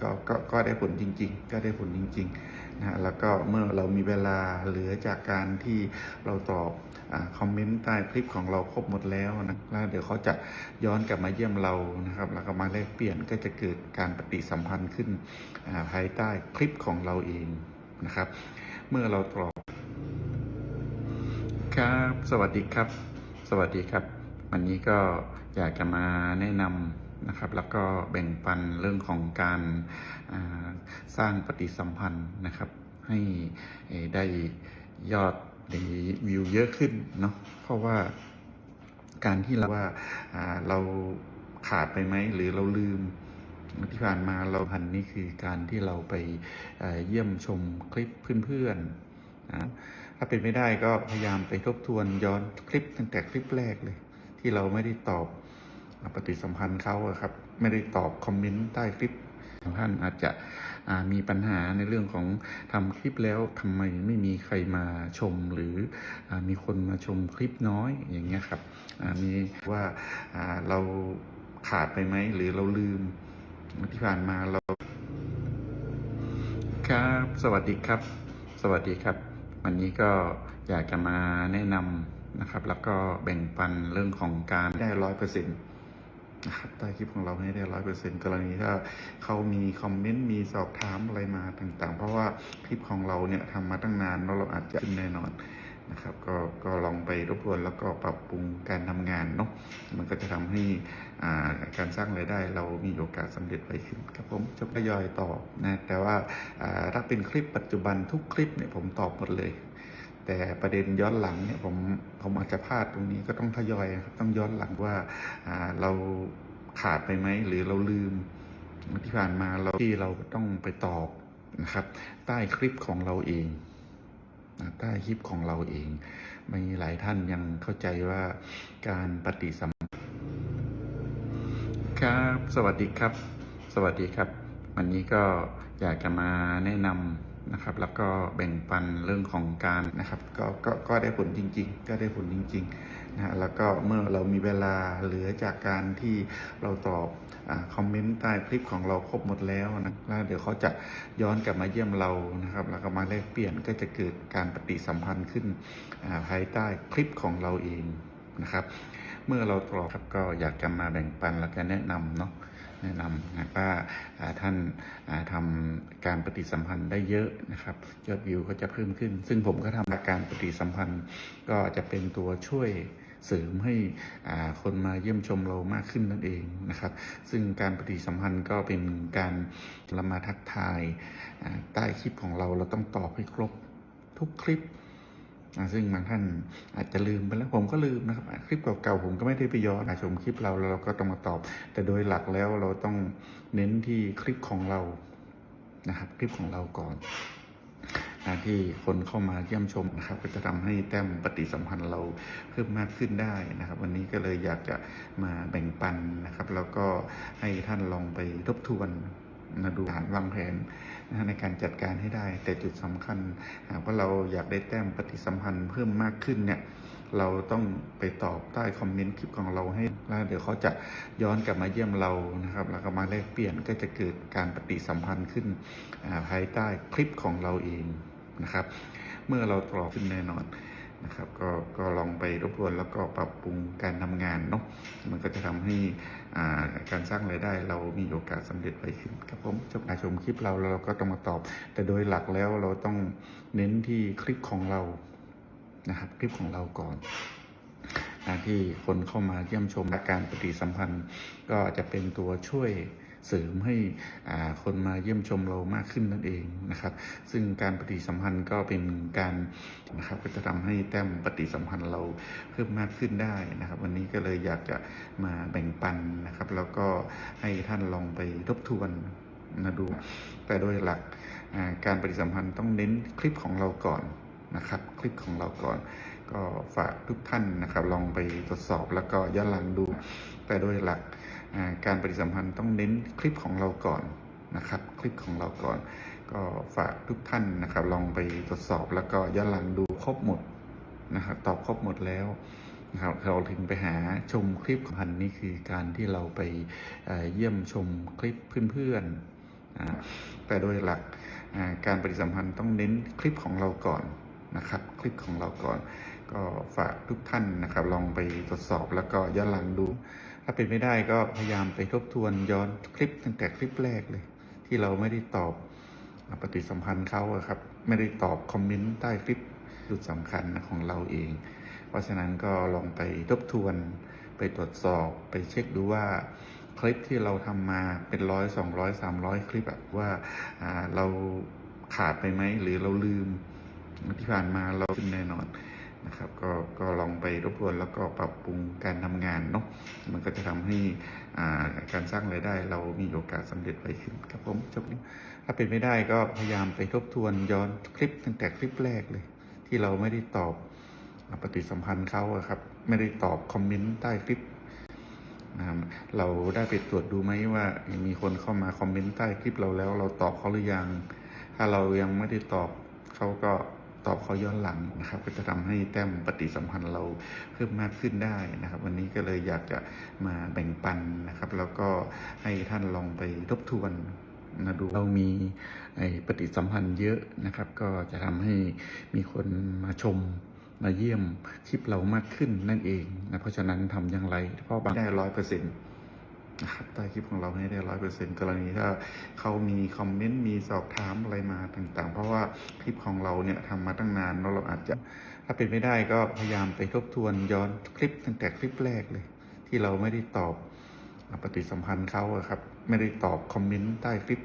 ก็ก็ก็ได้ผลจริง ๆ ก็ได้ผลจริงๆนะฮะแล้วก็เมื่อเรามีเวลาเหลือจากการที่เราตอบอคอมเมนต์ใต้คลิปของเราครบหมดแล้วนะแล้วเดี๋ยวเขาจะย้อนกลับมาเยี่ยมเรานะครับแล้วก็มาแลกเปลี่ยนก็จะเกิดการปฏิสัมพันธ์ขึ้นาภายใต้คลิปของเราเองนะครับ เมื่อเราตอบครับ สวัสดีครับ สวัสดีครับ วันนี้ก็อยากจะมาแนะนำ นะครับแล้วก็แบ่งปันเรื่องของการสร้างปฏิสัมพันธ์นะครับ ให้ได้ยอดในวิวเยอะขึ้นเนาะเพราะว่าการที่เราว่าเราขาดไปไหมหรือเราลืมที่ผ่านมาเราพันนี่คือการที่เราไปเเยี่ยมชมคลิปเพื่อนๆนะถ้าเป็นไม่ได้ก็พยายามไปทบทวนย้อนคลิปตั้งแต่คลิปแรกเลย ที่เราไม่ได้ตอบ ปฏิสัมพันธ์เขาครับ ไม่ได้ตอบคอมเมนต์ใต้คลิปท่านอาจจะมีปัญหาในเรื่องของทำคลิปแล้วทำไมไม่มีใครมาชมหรืออมีคนมาชมคลิปน้อยอย่างเงี้ยครับมีว่าเราขาดไปไหมหรือเราลืมที่ผ่านมาเราครับ สวัสดีครับ สวัสดีครับ วันนี้ก็อยากจะมาแนะนำนะครับ แล้วก็แบ่งปันเรื่องของการได้ร้อยเปอร์เซ็นต์ นะครับใต้คลิปของเราให้ได้ร้อยเปอร์เซ็นต์กรณีถ้าเขามีคอมเมนต์มีสอบถามอะไรมาต่างๆ เพราะว่าคลิปของเราเนี่ยทำมาตั้งนานแล้วเราอาจจะขึ้นแน่นอนนะครับก็ก็ลองไปรบกวนแล้วก็ปรับปรุงการทำงานเนาะมันก็จะทำให้อ่าการสร้างรายได้ เรามีโอกาสสำเร็จไวขึ้นครับผมจะทยอยตอบนะแต่ว่าอ่าถ้าเป็นคลิปปัจจุบันทุกคลิปเนี่ยผมตอบหมดเลย แต่ประเด็นย้อนหลังเนี่ยผมผมอาจจะพลาดตรงนี้ก็ต้องทยอยครับต้องย้อนหลังว่าเราขาดไปไหมหรือเราลืมที่ผ่านมาเราที่เราต้องไปตอบนะครับ ใต้คลิปของเราเองใต้คลิปของเราเองมีหลายท่านยังเข้าใจว่าการปฏิสัมพันธ์ครับ สวัสดีครับ สวัสดีครับ วันนี้ก็อยากจะมาแนะนำ นะครับ แล้วก็แบ่งปันเรื่องของการนะครับก็ก็ก็ได้ผลจริง ๆ ก็ได้ผลจริงๆนะฮะแล้วก็เมื่อเรามีเวลาเหลือจากการที่เราตอบอคอมเมนต์ใต้คลิปของเราครบหมดแล้วนะแล้วเดี๋ยวเขาจะย้อนกลับมาเยี่ยมเรานะครับ แล้วก็มาแลกเปลี่ยนก็จะเกิดการปฏิสัมพันธ์ขึ้นภายใต้คลิปของเราเองนะครับ เมื่อเราตอบครับก็อยากจะมาแบ่งปันแล้วก็แนะนำเนาะ แนะนำนะว่าท่านอ่าทำการปฏิสัมพันธ์ได้เยอะนะครับยอดวิวก็จะเพิ่มขึ้น ซึ่งผมก็ทำการปฏิสัมพันธ์ก็จะเป็นตัวช่วยเสริมให้คนมาเยี่ยมชมเรามากขึ้นนั่นเองนะครับ ซึ่งการปฏิสัมพันธ์ก็เป็นการละมาทักทายใต้คลิปของเราเราต้องตอบให้ครบทุกคลิป ซึ่งบางท่านอาจจะลืมไปแล้วผมก็ลืมนะครับ คลิปเก่าๆผมก็ไม่ได้ไปย้อนชมคลิปเราแล้วเราก็ต้องมาตอบ แต่โดยหลักแล้วเราต้องเน้นที่คลิปของเรานะครับคลิปของเราก่อนนะที่คนเข้ามาเยี่ยมชมนะครับ ก็จะทำให้แต้มปฏิสัมพันธ์เราเพิ่มมากขึ้นได้นะครับ วันนี้ก็เลยอยากจะมาแบ่งปันนะครับ แล้วก็ให้ท่านลองไปทบทวน นะดูฐานวางแผนนะในการจัดการให้ได้ แต่จุดสำคัญหากว่าเราอยากได้แต้มปฏิสัมพันธ์เพิ่มมากขึ้นเนี่ยเราต้องไปตอบใต้คอมเมนต์คลิปของเราให้แล้วเดี๋ยวเขาจะย้อนกลับมาเยี่ยมเรานะครับ แล้วก็มาแลกเปลี่ยนก็จะเกิดการปฏิสัมพันธ์ขึ้นภายใต้คลิปของเราเองนะครับ เมื่อเราตอบขึ้นแน่นอน นะครับ ก็ก็ลองไปรบกวนแล้วก็ปรับปรุงการทำงานเนาะมันก็จะทำให้อ่าการสร้างรายได้เรามีโอกาสสำเร็จไวขึ้นครับผมจบกาชมคลิปเราแล้วเราก็ต้องมาตอบ แต่โดยหลักแล้วเราต้องเน้นที่คลิปของเรานะครับคลิปของเราก่อนที่คนเข้ามาเยี่ยมชมและการปฏิสัมพันธ์ ก็จะเป็นตัวช่วย เสริมให้คนมาเยี่ยมชมเรามากขึ้นนั่นเองนะครับ ซึ่งการปฏิสัมพันธ์ก็เป็นการนะครับก็จะทำให้แต้มปฏิสัมพันธ์เราเพิ่มมากขึ้นได้นะครับ วันนี้ก็เลยอยากจะมาแบ่งปันนะครับ แล้วก็ให้ท่านลองไปทบทวนนะดู แต่โดยหลักการปฏิสัมพันธ์ต้องเน้นคลิปของเราก่อนนะครับ คลิปของเราก่อน ก็ฝากทุกท่านนะครับ ลองไปตรวจสอบแล้วก็ย้อนหลังดู แต่โดยหลัก การปฏิสัมพันธ์ต้องเน้นคลิปของเราก่อนนะครับ คลิปของเราก่อน ก็ฝากทุกท่านนะครับ ลองไปตรวจสอบแล้วก็ย้อนหลังดูครบหมดนะครับตอบครบหมดแล้วนะครับเราถึงไปหาชมคลิปพันนี่คือการที่เราไปเยี่ยมชมคลิปเพื่อนๆแต่โดยหลักการปฏิสัมพันธ์ต้องเน้นคลิปของเราก่อนนะครับ คลิปของเราก่อน ก็ฝากทุกท่านนะครับ ลองไปตรวจสอบแล้วก็ย้อนหลังดู ถ้าเป็นไม่ได้ก็พยายามไปทบทวนย้อนคลิปตั้งแต่คลิปแรกเลย ที่เราไม่ได้ตอบปฏิสัมพันธ์เขาครับ ไม่ได้ตอบคอมเมนต์ใต้คลิปจุดสำคัญนะของเราเอง เพราะฉะนั้นก็ลองไปทบทวนไปตรวจสอบไปเช็คดูว่าคลิปที่เราทำมาเป็นร้อยสองร้อยสามร้อยคลิปอะว่าเราขาดไปไหมหรือเราลืม ที่ผ่านมาเราขึ้นแน่นอนนะครับก็ก็ลองไปทบทวนแล้วก็ปรับปรุงการทำงานเนาะมันก็จะทำให้อ่าการสร้างรายได้ เรามีโอกาสสำเร็จไปขึ้นครับผมจบนี้ถ้าเป็นไม่ได้ก็พยายามไปทบทวนย้อนคลิปตั้งแต่คลิปแรกเลย ที่เราไม่ได้ตอบปฏิสัมพันธ์เขาครับไม่ได้ตอบคอมเมนต์ใต้คลิปนะครับเราได้ไปตรวจดูไหมว่ามีคนเข้ามาคอมเมนต์ใต้คลิปเราแล้ว เราตอบเขาหรือยัง ถ้าเรายังไม่ได้ตอบเขาก็ ตอบเขาย้อนหลังนะครับ ก็จะทำให้แต้มปฏิสัมพันธ์เราเพิ่มมากขึ้นได้นะครับ วันนี้ก็เลยอยากจะมาแบ่งปันนะครับ แล้วก็ให้ท่านลองไปทบทวนนะดูเรามีไอ้ปฏิสัมพันธ์เยอะนะครับ ก็จะทำให้มีคนมาชมมาเยี่ยมคลิปเรามากขึ้นนั่นเองนะเพราะฉะนั้นทำอย่างไร เพราะบางได้ร้อยเปอร์เซ็นต์ ใต้คลิปของเราให้ได้ร้อยเปอร์เซ็นต์กรณีถ้าเขามีคอมเมนต์มีสอบถามอะไรมาต่างๆ เพราะว่าคลิปของเราเนี่ยทำมาตั้งนานแล้วเราอาจจะถ้าเป็นไม่ได้ก็พยายามไปทบทวนย้อนคลิปตั้งแต่คลิปแรกเลย ที่เราไม่ได้ตอบปฏิสัมพันธ์เขาครับ ไม่ได้ตอบคอมเมนต์ใต้คลิป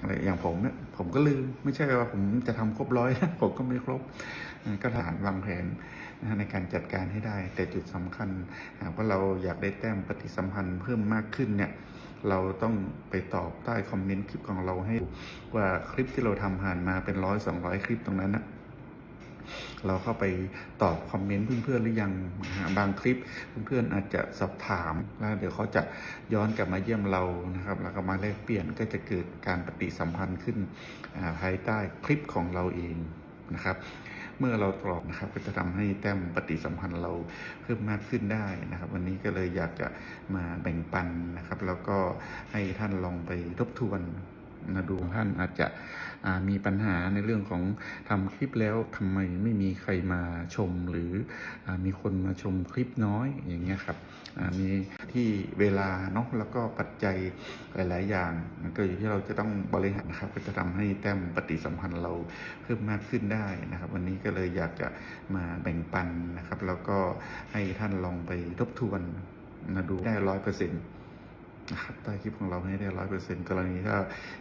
อะไรอย่างผมเนี่ยผมก็ลืมไม่ใช่ว่าผมจะทำครบร้อยผมก็ไม่ครบอ่าก็ฐานวางแผนในการจัดการให้ได้ แต่จุดสำคัญหากว่าเราอยากได้แต้มปฏิสัมพันธ์เพิ่มมากขึ้นเนี่ยเราต้องไปตอบใต้คอมเมนต์คลิปของเราให้ว่าคลิปที่เราทำผ่านมาเป็นร้อยสองร้อยคลิปตรงนั้นนะ เราเข้าไปตอบคอมเมนต์เพื่อนๆหรือยังบางคลิปเพื่อนๆอาจจะสอบถามแล้วเดี๋ยวเขาจะย้อนกลับมาเยี่ยมเรานะครับแล้วก็มาแลกเปลี่ยนก็จะเกิดการปฏิสัมพันธ์ขึ้นภายใต้คลิปของเราเองนะครับเมื่อเราตอบนะครับก็จะทำให้แต้มปฏิสัมพันธ์เราเพิ่มมากขึ้นได้นะครับ วันนี้ก็เลยอยากจะมาแบ่งปันนะครับ แล้วก็ให้ท่านลองไปทบทวน นะดูท่านอาจจะมีปัญหาในเรื่องของทำคลิปแล้วทำไมไม่มีใครมาชมหรืออมีคนมาชมคลิปน้อยอย่างเงี้ยครับมีที่เวลาเนาะแล้วก็ปัจจัยหลาย ๆ อย่างก็อยู่ที่เราจะต้องบริหารครับ ก็จะทำให้แต้มปฏิสัมพันธ์เราเพิ่มมากขึ้นได้นะครับ วันนี้ก็เลยอยากจะมาแบ่งปันนะครับ แล้วก็ให้ท่านลองไปทบทวนนะดูได้ร้อยเปอร์เซ็นต์ นะครับใต้คลิปของเราให้ได้ร้อยเปอร์เซ็นต์กรณีถ้า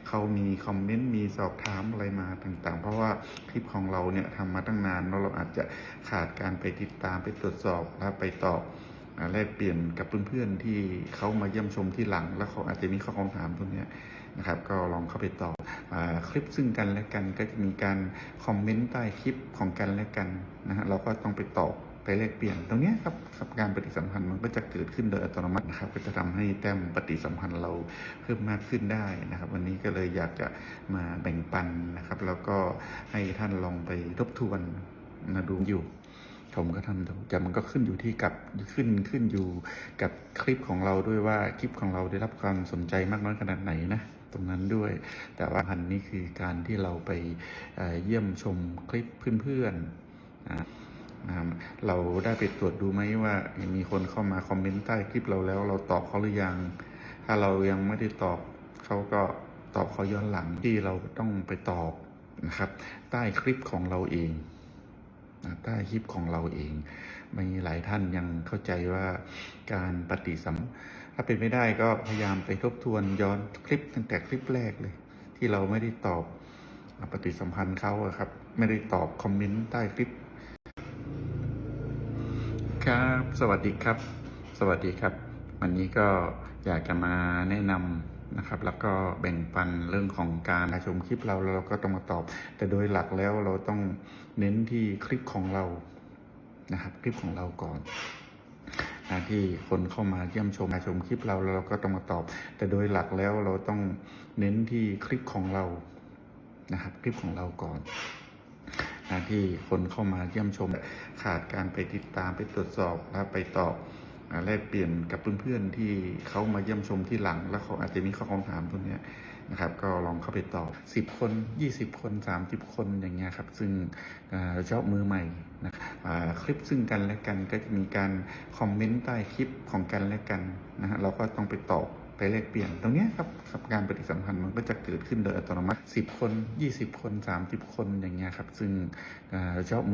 เขามีคอมเมนต์มีสอบถามอะไรมาต่างๆ เพราะว่าคลิปของเราเนี่ยทำมาตั้งนานแล้วเราอาจจะขาดการไปติดตามไปตรวจสอบและไปตอบแลกเปลี่ยนกับเพื่อนๆที่เขามาเยี่ยมชมที่หลัง แล้วเขาอาจจะมีข้อคำถามตรงนี้นะครับ ก็ลองเข้าไปตอบอคลิปซึ่งกันและกันก็จะมีการคอมเมนต์ใต้คลิปของกันและกันนะฮะเราก็ต้องไปตอบ ไปแลกเปลี่ยนตรงนี้ครับครับการปฏิสัมพันธ์มันก็จะเกิดขึ้นโดยอัตโนมัตินะครับ ก็จะทำให้แต้มปฏิสัมพันธ์เราเพิ่มมากขึ้นได้นะครับ วันนี้ก็เลยอยากจะมาแบ่งปันนะครับ แล้วก็ให้ท่านลองไปทบทวนนะดูอยู่ผมก็ทำแต่มันก็ขึ้นอยู่ที่กับขึ้นขึ้นอยู่กับคลิปของเราด้วยว่าคลิปของเราได้รับความสนใจมากน้อยขนาดไหนนะตรงนั้นด้วย แต่ว่าพันนี้คือการที่เราไปเยี่ยมชมคลิปเพื่อนๆนะ เราได้ไปตรวจดูไหมว่ามีคนเข้ามาคอมเมนต์ใต้คลิปเราแล้ว เราตอบเขาหรือยัง ถ้าเรายังไม่ได้ตอบเขาก็ตอบเขาย้อนหลังที่เราต้องไปตอบนะครับ ใต้คลิปของเราเองใต้คลิปของเราเอง มีหลายท่านยังเข้าใจว่าการปฏิสัมถ้าเป็นไม่ได้ก็พยายามไปทบทวนย้อนคลิปตั้งแต่คลิปแรกเลย ที่เราไม่ได้ตอบปฏิสัมพันธ์เขาครับ ไม่ได้ตอบคอมเมนต์ใต้คลิป ครับ สวัสดีครับ สวัสดีครับ วันนี้ก็อยากจะมาแนะนำนะครับ แล้วก็แบ่งปันเรื่องของการชมคลิปเราแล้วเราก็ต้องมาตอบ แต่โดยหลักแล้วเราต้องเน้นที่คลิปของเรานะครับ คลิปของเราก่อนนะที่คนเข้ามาเยี่ยมชมมาชมคลิปเราแล้วเราก็ต้องมาตอบ แต่โดยหลักแล้วเราต้องเน้นที่คลิปของเรานะครับ คลิปของเราก่อน นะที่คนเข้ามาเยี่ยมชม ขาดการไปติดตามไปตรวจสอบและไปตอบแลกเปลี่ยนกับเพื่อนๆที่เขามาเยี่ยมชมที่หลัง แล้วเขาอาจจะมีข้อคำถามตรงนี้นะครับ ก็ลองเข้าไปตอบ 10 คน 20 คน 30 คนอย่างเงี้ยครับ ซึ่งอ่าชอบมือใหม่นะครับคลิปซึ่งกันและกันก็จะมีการคอมเมนต์ใต้คลิปของกันและกันนะฮะเราก็ต้องไปตอบ ไปแลกเปลี่ยนตรงนี้ครับกับการปฏิสัมพันธ์มันก็จะเกิดขึ้นโดยอัตโนมัติ 10 คน 20 คน 30 คนอย่างเงี้ยครับ ซึ่งเจ้าชอบมือ